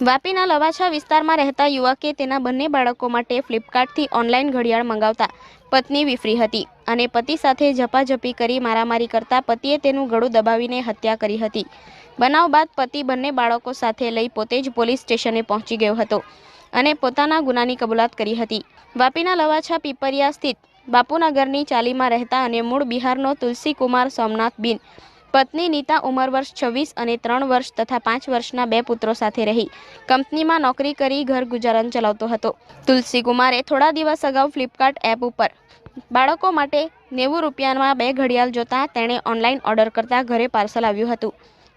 વાપીના લવાછા વિસ્તારમાં રહેતા યુવકે તેના બંને બાળકો માટે ફ્લિપકાર્ટથી ઓનલાઈન ઘડિયાળ મંગાવતા પત્ની વિફરી હતી અને પતિ સાથે ઝપાઝપી કરી મારામારી કરતા પતિએ તેનું ગળું દબાવીને હત્યા કરી હતી. બનાવ બાદ પતિ બંને બાળકો સાથે લઈ પોતે જ પોલીસ સ્ટેશને પહોંચી ગયો હતો અને પોતાના ગુનાની કબૂલાત કરી હતી. વાપીના લવાછા પીપરિયા સ્થિત બાપુનગરની ચાલીમાં રહેતા અને મૂળ બિહારનો તુલસી કુમાર સોમનાથ બિન પત્ની નીતા ઉંમર વર્ષ છવ્વીસ અને ત્રણ વર્ષ તથા પાંચ વર્ષના બે પુત્રો સાથે રહી. કંપનીમાં નોકરી કરી ઘર ગુજારન ચલાવતો હતો. તુલસી કુમારે થોડા દિવસ અગાઉ ફ્લિપકાર્ટ એપ ઉપર બાળકો માટે નેવું રૂપિયામાં બે ઘડિયાળ જોતા તેણે ઓનલાઈન ઓર્ડર કરતા ઘરે પાર્સલ આવ્યું હતું.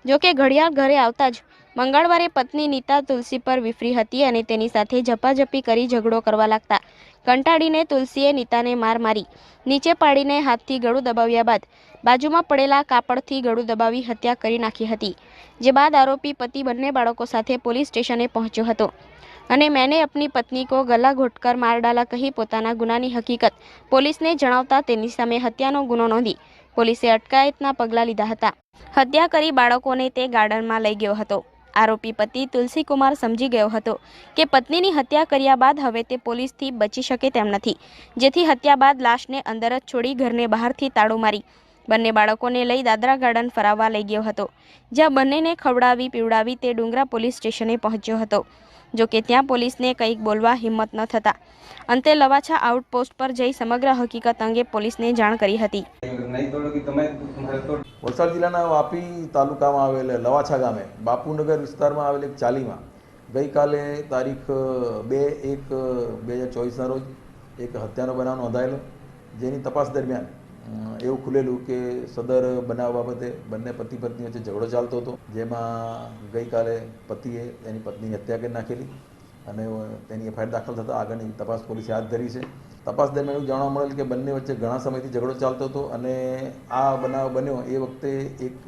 જોકે ઘડિયાળ ઘરે આવતા જ મંગળવારે પત્ની નીતા તુલસી પર વિફરી હતી અને તેની સાથે ઝપાઝપી કરી ઝઘડો કરવા લાગતા. કંટાળીને તુલસીએ નીતાને માર મારી. નીચે પાડીને હાથથી ગળું દબાવ્યા બાદ બાજુમાં પડેલા કાપડથી ગળું દબાવી હત્યા કરી નાખી હતી, જે બાદ આરોપી પતિ બંને બાળકો સાથે પોલીસ સ્ટેશને પહોંચ્યો હતો. અને મેને અપની પત્ની કો ગલા ઘોટકર માર ડાલા કહી પોતાના ગુનાની હકીકત પોલીસને જણાવતા તેની સામે હત્યાનો ગુનો નોંધી પોલીસે અટકાયતના પગલાં લીધા હતા. હત્યા કરી બાળકોને તે ગાર્ડનમાં લઈ ગયો હતો. આરોપી પતિ તુલસીકુમાર સમજી ગયો હતો કે પત્નીની હત્યા કર્યા બાદ હવે તે પોલીસથી બચી શકે તેમ નથી. જેથી હત્યા બાદ લાશને અંદર જ છોડી ઘરને બહારથી તાળો મારી બંને બાળકોને લઈ દાદરા ગાર્ડન ફરાવવા લઈ ગયો હતો જ્યાં બંનેને ખવડાવી પીવડાવી તે ડુંગરા પોલીસ સ્ટેશને પહોંચ્યો હતો. જો કે ત્યાં પોલીસને કંઈક બોલવા હિંમત ન થતા અંતે લવાછા આઉટપોસ્ટ પર જઈ સમગ્ર હકીકત અંગે પોલીસને જાણ કરી હતી. વલસાડ જિલ્લાના વાપી તાલુકામાં આવેલ લવાછા ગામે બાપુનગર વિસ્તારમાં આવેલ એક ચાલીમાં ગઈકાલે તારીખ બે એક બે હજાર ચોવીસના રોજ એક હત્યાનો બનાવ નોંધાયેલો જેની તપાસ દરમિયાન એવું ખુલેલું કે સદર બનાવ બાબતે બંને પતિ પત્ની વચ્ચે ઝઘડો ચાલતો હતો. જેમાં ગઈકાલે પતિએ તેની પત્નીની હત્યા કરી નાખેલી અને તેની એફઆઈઆર દાખલ થતાં આગળની તપાસ પોલીસે હાથ ધરી છે. તપાસ દરમિયાન એવું જાણવા મળેલ કે બંને વચ્ચે ઘણા સમયથી ઝઘડો ચાલતો હતો અને આ બનાવ બન્યો. એ વખતે એક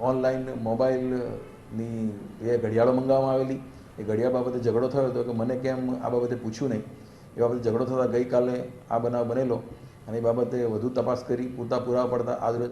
ઓનલાઈન મોબાઈલની એ ઘડિયાળો મંગાવવામાં આવેલી. એ ઘડિયાળ બાબતે ઝઘડો થયો હતો કે મને કેમ આ બાબતે પૂછ્યું નહીં. એ બાબતે ઝઘડો થતાં ગઈકાલે આ બનાવ બનેલો. અને એ બાબતે વધુ તપાસ કરી પૂરતા પુરાવા પડતા આજરોજ